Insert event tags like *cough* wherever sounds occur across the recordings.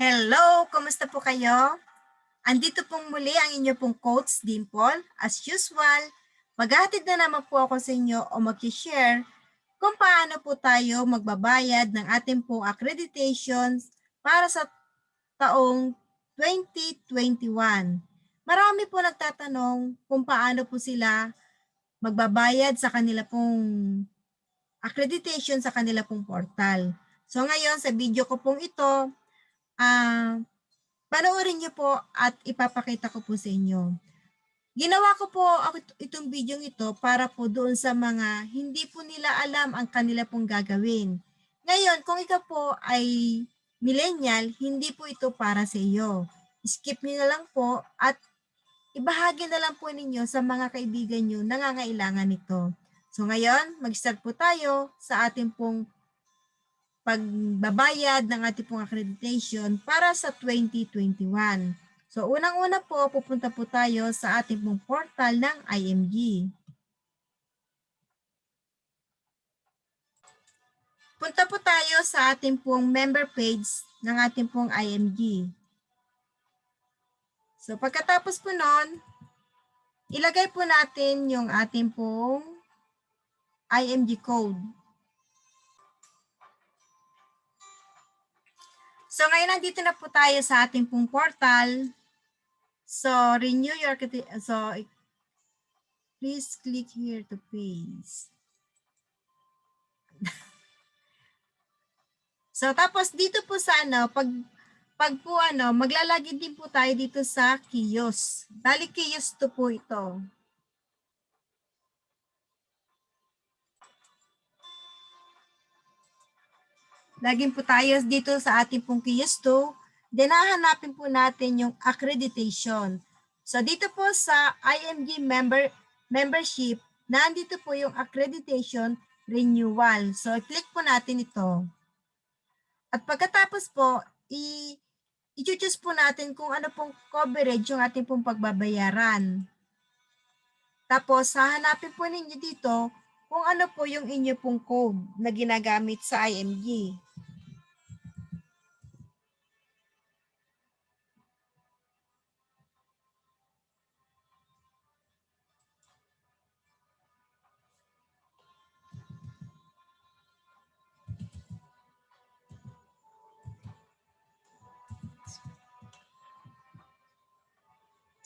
Hello! Kumusta po kayo? Andito pong muli ang inyo pong coach, Dimple. As usual, maghahatid na naman po ako sa inyo o mag-share kung paano po tayo magbabayad ng ating pong accreditations para sa taong 2021. Marami po nagtatanong kung paano po sila magbabayad sa kanila pong accreditation sa kanila pong portal. So ngayon sa video ko pong ito, ah panoorin niyo po at ipapakita ko po sa inyo. Ginawa ko po itong video ito para po doon sa mga hindi po nila alam ang kanila pong gagawin. Ngayon, kung ikaw po ay millennial, hindi po ito para sa iyo. Skip niyo na lang po at ibahagi na lang po ninyo sa mga kaibigan nyo nangangailangan nito. So ngayon, mag-start po tayo sa ating pong pagbabayad ng ating pong accreditation para sa 2021. So unang-una po, pupunta po tayo sa ating pong portal ng IMG. Punta po tayo sa ating pong member page ng ating pong IMG. So pagkatapos po nun, ilagay po natin yung ating pong IMG code. So ngayon nandito na po tayo sa ating pong portal. So renew your so please click here to paste. *laughs* so tapos dito po sa ano pag pag po ano maglalagay din po tayo dito sa kiosk. Bali kiosk to po ito. Laging po tayo dito sa ating pong kiosk to. Then hahanapin po natin yung accreditation. So dito po sa IMG member membership, nandito po yung accreditation renewal. So click po natin ito. At pagkatapos po, i i-choose po natin kung ano pong coverage yung ating pong pagbabayaran. Tapos hahanapin po ninyo dito kung ano po yung inyo pong code na ginagamit sa IMG.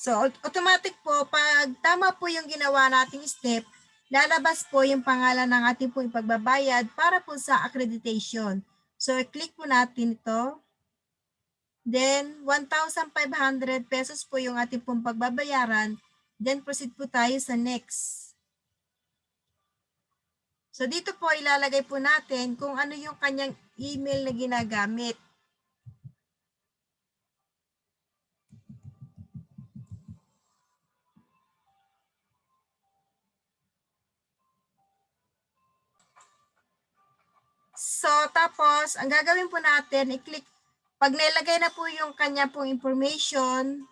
So, aut- automatic po, pag tama po yung ginawa nating step, lalabas po yung pangalan ng ating po ipagbabayad para po sa accreditation. So, click po natin ito. Then, 1,500 pesos po yung ating pong pagbabayaran. Then, proceed po tayo sa next. So, dito po ilalagay po natin kung ano yung kanyang email na ginagamit. So, tapos, ang gagawin po natin, i-click, pag nilagay na po yung kanya pong information,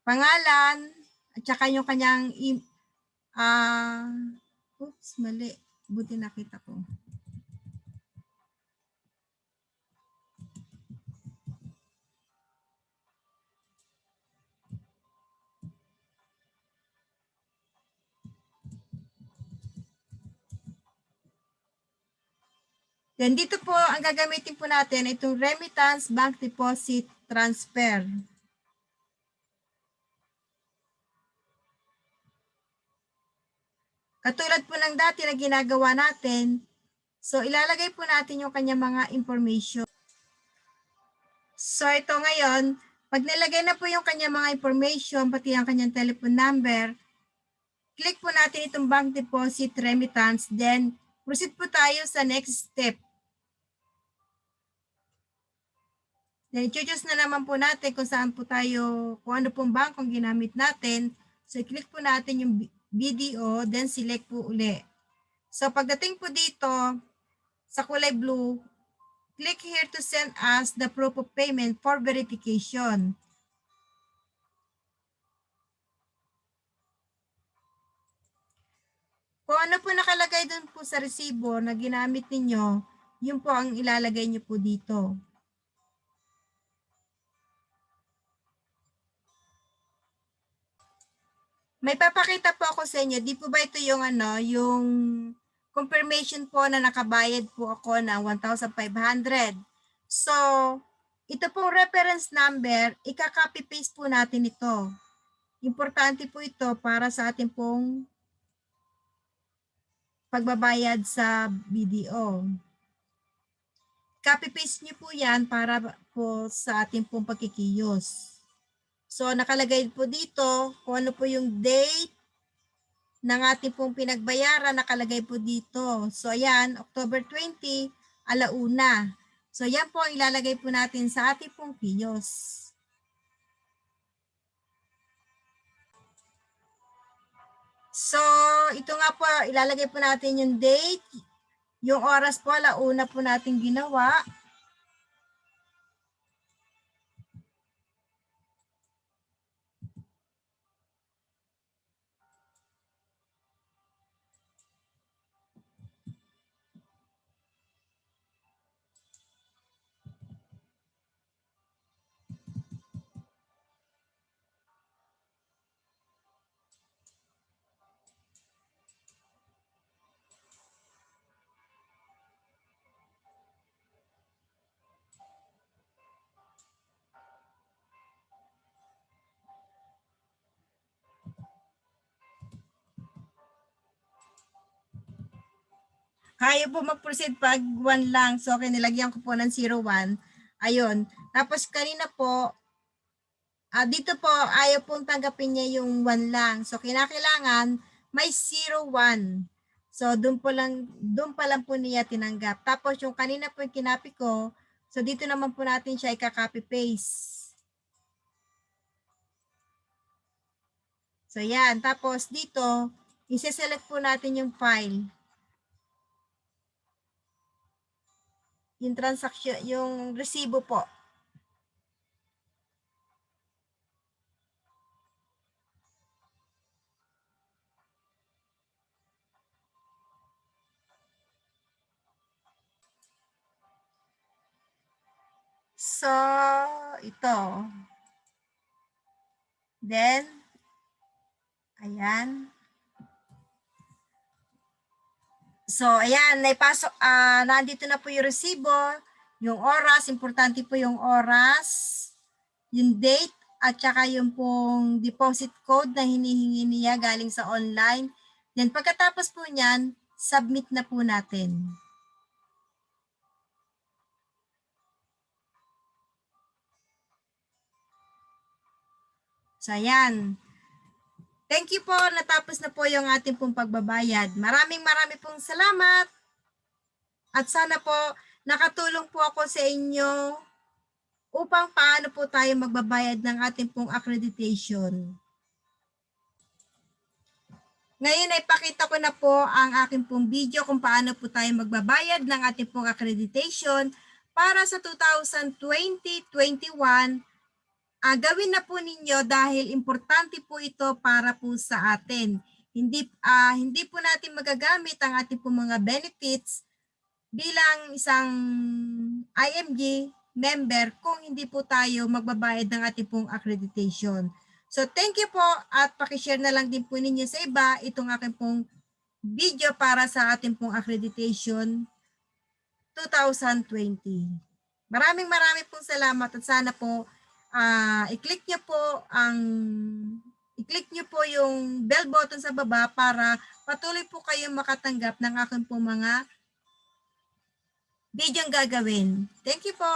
pangalan, at saka yung kanyang, ah, oops, mali. Buti nakita ko. Then dito po, ang gagamitin po natin, itong remittance, bank deposit, transfer. Katulad po ng dati na ginagawa natin, so ilalagay po natin yung kanya mga information. So ito ngayon, pag nilagay na po yung kanya mga information, pati ang kanyang telephone number, click po natin itong bank deposit remittance, then proceed po tayo sa next step. Then, choose na naman po natin kung saan po tayo, kung ano pong bangkong ginamit natin. So, click po natin yung BDO, then select po uli. So, pagdating po dito, sa kulay blue, click here to send us the proof of payment for verification. Kung ano po nakalagay dun po sa resibo na ginamit ninyo, yun po ang ilalagay nyo po dito. May papakita po ako sa inyo. Di po ba ito yung ano, yung confirmation po na nakabayad po ako ng 1,500. So, ito pong reference number, ika-copy paste po natin ito. Importante po ito para sa ating pong pagbabayad sa BDO. Copy paste niyo po yan para po sa ating pong pagkikiyos. So nakalagay po dito kung ano po yung date ng ating pong pinagbayaran, nakalagay po dito. So ayan, October 20, alauna. So yan po ang ilalagay po natin sa ating pong kiyos. So, ito nga po, ilalagay po natin yung date, yung oras po, alauna po natin ginawa. Kaya po mag-proceed pag 1 lang. So, kinilagyan ko po ng 01. Ayun. Tapos kanina po, ah dito po, ayaw pong tanggapin niya yung 1 lang. So, kinakailangan may 01. So, doon po lang, doon pa lang po niya tinanggap. Tapos, yung kanina po yung kinapi ko, so dito naman po natin siya ika-copy paste. So, yan. Tapos, dito, isi-select po natin yung file. Yung transaction, yung resibo po. So, ito. Then, ayan. So, ayan, naipasok, ah nandito na po yung resibo, yung oras, importante po yung oras, yung date, at saka yung pong deposit code na hinihingi niya galing sa online. Then, pagkatapos po niyan, submit na po natin. So, ayan. Thank you po. Natapos na po yung ating pong pagbabayad. Maraming maraming pong salamat. At sana po nakatulong po ako sa inyo upang paano po tayo magbabayad ng ating pong accreditation. Ngayon ay pakita ko na po ang aking pong video kung paano po tayo magbabayad ng ating pong accreditation para sa 2020-21 Ah, gawin na po ninyo dahil importante po ito para po sa atin. Hindi ah, hindi po natin magagamit ang ating po mga benefits bilang isang IMG member kung hindi po tayo magbabayad ng ating pong accreditation. So thank you po at pakishare na lang din po ninyo sa iba itong aking pong video para sa ating pong accreditation 2020. Maraming maraming pong salamat at sana po ah i-click nyo po ang i-click nyo po yung bell button sa baba para patuloy po kayong makatanggap ng aking po mga video gagawin. Thank you po.